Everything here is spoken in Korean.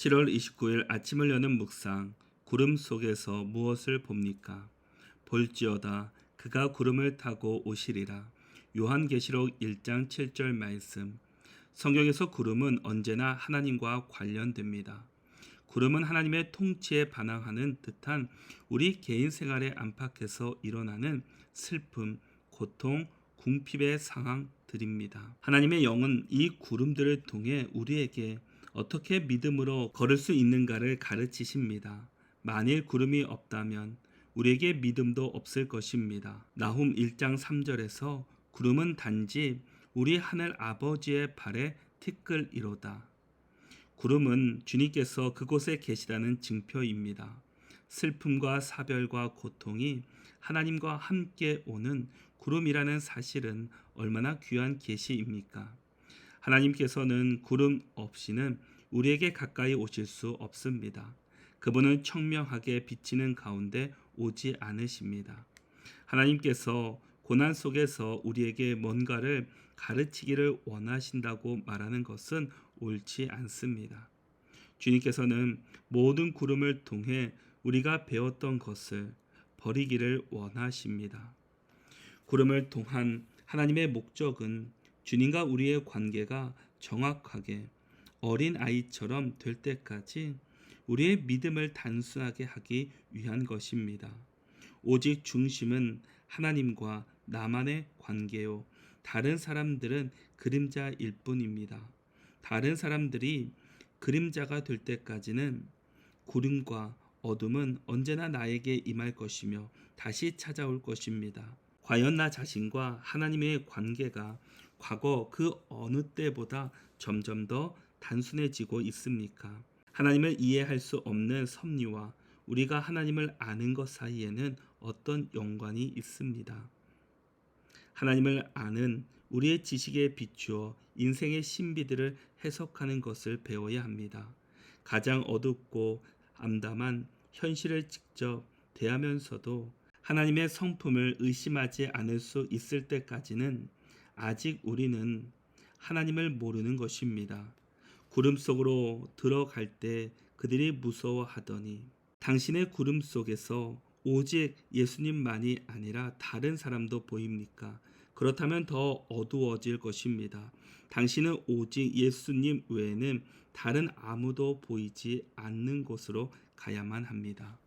7월 29일 아침을 여는 묵상 구름 속에서 무엇을 봅니까? 볼지어다 그가 구름을 타고 오시리라. 요한계시록 1장 7절 말씀. 성경에서 구름은 언제나 하나님과 관련됩니다. 구름은 하나님의 통치에 반항하는 듯한 우리 개인 생활의 안팎에서 일어나는 슬픔, 고통, 궁핍의 상황들입니다. 하나님의 영은 이 구름들을 통해 우리에게 어떻게 믿음으로 걸을 수 있는가를 가르치십니다. 만일 구름이 없다면 우리에게 믿음도 없을 것입니다. 나훔 1장 3절에서 구름은 단지 우리 하늘 아버지의 발에 티끌이로다. 구름은 주님께서 그곳에 계시다는 증표입니다. 슬픔과 사별과 고통이 하나님과 함께 오는 구름이라는 사실은 얼마나 귀한 계시입니까? 하나님께서는 구름 없이는 우리에게 가까이 오실 수 없습니다. 그분은 청명하게 비치는 가운데 오지 않으십니다. 하나님께서 고난 속에서 우리에게 뭔가를 가르치기를 원하신다고 말하는 것은 옳지 않습니다. 주님께서는 모든 구름을 통해 우리가 배웠던 것을 버리기를 원하십니다. 구름을 통한 하나님의 목적은 주님과 우리의 관계가 정확하게 어린 아이처럼 될 때까지 우리의 믿음을 단순하게 하기 위한 것입니다. 오직 중심은 하나님과 나만의 관계요. 다른 사람들은 그림자일 뿐입니다. 다른 사람들이 그림자가 될 때까지는 구름과 어둠은 언제나 나에게 임할 것이며 다시 찾아올 것입니다. 과연 나 자신과 하나님의 관계가 과거 그 어느 때보다 점점 더 단순해지고 있습니까? 하나님을 이해할 수 없는 섭리와 우리가 하나님을 아는 것 사이에는 어떤 연관이 있습니다. 하나님을 아는 우리의 지식에 비추어 인생의 신비들을 해석하는 것을 배워야 합니다. 가장 어둡고 암담한 현실을 직접 대하면서도 하나님의 성품을 의심하지 않을 수 있을 때까지는 아직 우리는 하나님을 모르는 것입니다. 구름 속으로 들어갈 때 그들이 무서워하더니 당신의 구름 속에서 오직 예수님만이 아니라 다른 사람도 보입니까? 그렇다면 더 어두워질 것입니다. 당신은 오직 예수님 외에는 다른 아무도 보이지 않는 곳으로 가야만 합니다.